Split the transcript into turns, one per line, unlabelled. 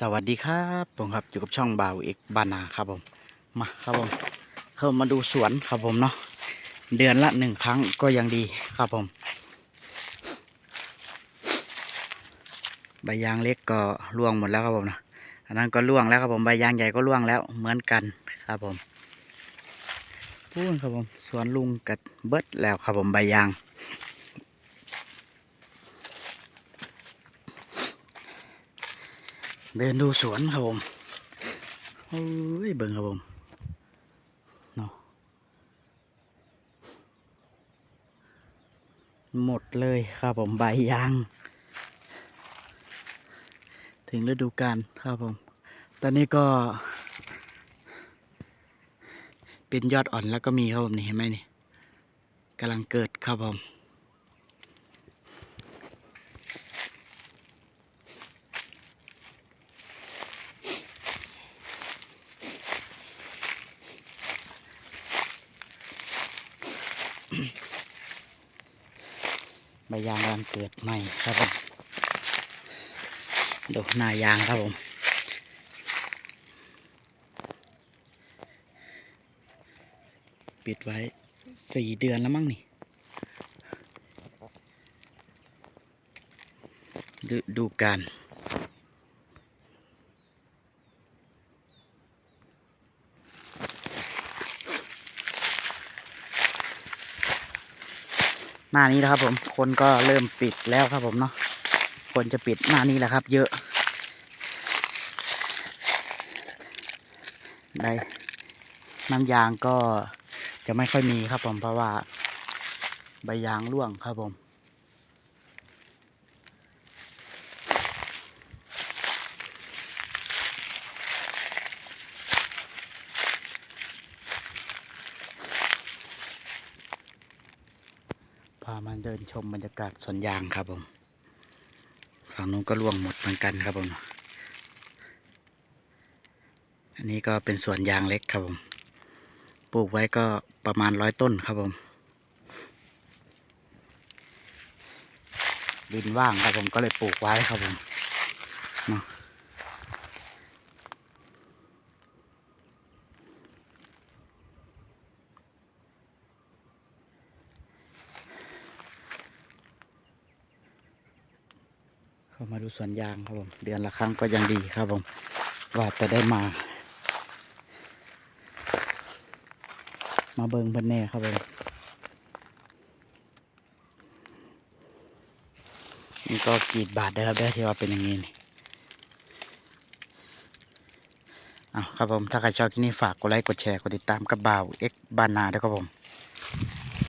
สวัสดีครับผมครับอยู่กับช่องบ่าวเอกบานาครับผมมาครับผมเข้ามาดูสวนครับผมเนาะเดือนละหนึ่งครั้งก็ยังดีครับผม ใบยางเล็กก็ร่วงหมดแล้วครับผมนะอันนั้นก็ร่วงแล้วครับผมใบยางใหญ่ก็ร่วงแล้วเหมือนกันครับผมพูดครับผมสวนลุงกัดเบิดแล้วครับผมใบยาง เดินดูสวนครับผมโอ้ยเบิ่งครับผมเนาะหมดเลยครับผมใบยาง ถึงฤดูกาลครับผม ตอนนี้ก็เป็นยอดอ่อนแล้วก็มีครับผมนี่เห็นไหมนี่กำลังเกิดครับผม ใบยางกำลังเกิดใหม่ครับผมดูหน้ายางครับผมปิดไว้สี่เดือนแล้วมั้งนี่ฤดูกาล หน้านี้แล้วครับ ผม คนก็เริ่มปิดแล้วครับผมเนาะ คนจะปิดหน้านี้แหละครับ เยอะ ได้ น้ำยางก็จะไม่ค่อยมีครับผมเพราะว่าใบยางร่วงครับผม พามาเดินชมบรรยากาศสวนยางครับผมฝั่งนู้นก็ร่วงหมดเหมือนกันครับผม อันนี้ก็เป็นสวนยางเล็กครับผม ปลูกไว้ก็ประมาณร้อยต้นครับผม ดินว่างครับผมก็เลยปลูกไว้ครับผมเนาะ มาดูสวนยางครับผม เดือนละครั้งก็ยังดีครับผม ว่าจะได้มา มาเบิงเพิ่นแน่ครับผมนี่ก็กรีดบาทได้ครับได้ที่ว่าเป็นอย่างนี้นี่เอาครับผม ถ้าใครชอบที่นี่ฝากกดไลค์กดแชร์กดติดตามกับบ่าวเอ็กบานาด้วยครับผม